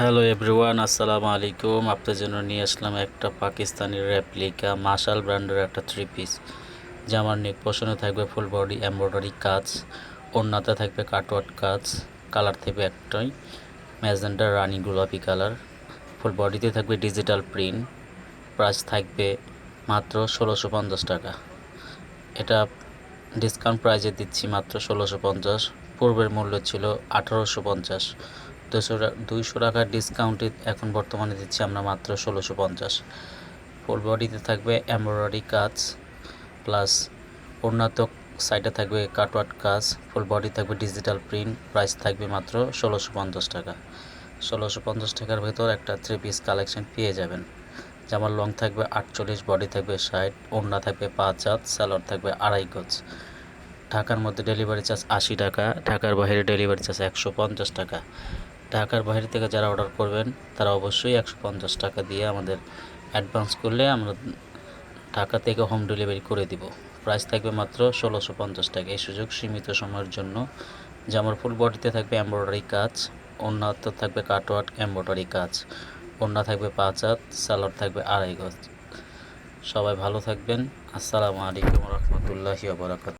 Hello everyone আসসালামু আলাইকুম আপনাদের জন্য নিয়ে আসলাম একটা পাকিস্তানি রেপ্লিকা মাশাল ব্র্যান্ডের একটা থ্রি পিস জামার নেক পোষণে থাকবে ফুল বডি এমব্রয়ডারি কাজ, ওড়নাতে থাকবে কাটওয়ার্ট কাজ কালার থাকবে একটাই ম্যাজেন্ডার রানি গোলাপি কালার ফুল বডিতে থাকবে ডিজিটাল প্রিন্ট প্রাইস থাকবে মাত্র ষোলোশো পঞ্চাশ টাকা। এটা ডিসকাউন্ট প্রাইজে দিচ্ছি মাত্র ষোলোশো পঞ্চাশ, পূর্বের মূল্য ছিল আঠারোশো পঞ্চাশ। দুশো দুইশো টাকার ডিসকাউন্টে এখন বর্তমানে দিচ্ছি আমরা মাত্র ষোলোশো পঞ্চাশ। ফুল বডিতে থাকবে এমব্রয়ডারি কাজ প্লাস উন্নত সাইডে থাকবে কাটওয়ার্ট কাজ ফুল বডি থাকবে ডিজিটাল প্রিন্ট প্রাইস থাকবে মাত্র ষোলোশো পঞ্চাশ টাকা। ষোলোশো পঞ্চাশ টাকার ভেতর একটা থ্রি পিস কালেকশন পেয়ে যাবেন। জামার লং থাকবে আটচল্লিশ বডি থাকবে ষাট, ওড়না থাকবে পাঁচ হাত স্যালোয়ার থাকবে আড়াই গজ। ঢাকার মধ্যে ডেলিভারি চার্জ আশি টাকা, ঢাকার বাইরে ডেলিভারি চার্জ একশো পঞ্চাশ টাকা। ঢাকার বাইরে থেকে যারা অর্ডার করবেন, তারা অবশ্যই একশো পঞ্চাশ টাকা দিয়ে আমাদের অ্যাডভান্স করলে আমরা ঢাকা থেকে হোম ডেলিভারি করে দিব। প্রাইস থাকবে মাত্র ষোলোশো পঞ্চাশ টাকা। এই সুযোগ সীমিত সময়ের জন্য জামার ফুল বডিতে থাকবে এমব্রয়ডারি কাজ অন্যত থাকবে কাটওয়ার্ক এমব্রয়ডারি কাজ, ওড়না থাকবে পাঁচ হাত, সালোয়ার থাকবে আড়াই গজ। সবাই ভালো থাকবেন। আসসালামু আলাইকুম রহমতুল্লাহি বারাকাত